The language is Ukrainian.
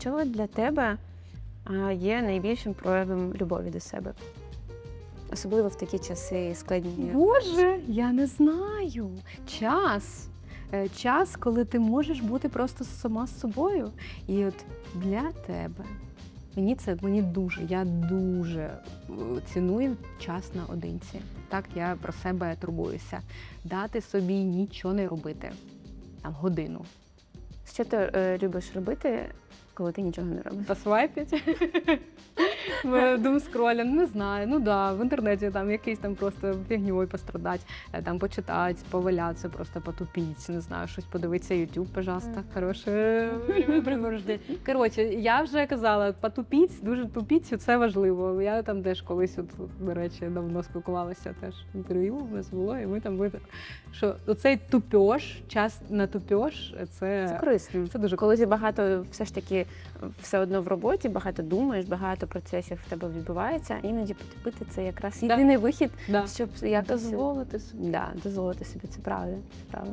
що для тебе є найбільшим проявом любові до себе? Особливо в такі часи складні. Боже, я не знаю. Час. Е, Час, коли ти можеш бути просто сама з собою. І от для тебе. Мені це мені дуже, я дуже е, ціную час наодинці. Так я про себе турбуюся. Дати собі нічого не робити. Там годину. Що ти е, любиш робити, коли ти нічого не робиш? Посвайпять. Думскролінг, не знаю. Ну да, в інтернеті там якийсь там просто фігньою пострадати, е, там почитати, повалятися, просто потупіть, не знаю, щось подивитися, YouTube, пожалуйста, хороше. Коротше, я вже казала, потупіть, дуже тупіть, це важливо. Я там теж колись, от, до речі, давно спілкувалася теж інтерв'ю у нас було, і ми там випили, що оцей тупьош, час на тупьош, Це це, корисно. це дуже Коли ти багато все ж таки все одно в роботі, багато думаєш, багато процесів в тебе відбувається, іноді потопити це якраз єдиний вихід, Да. щоб якось дозволити собі. да, дозволити собі це правда. це правда.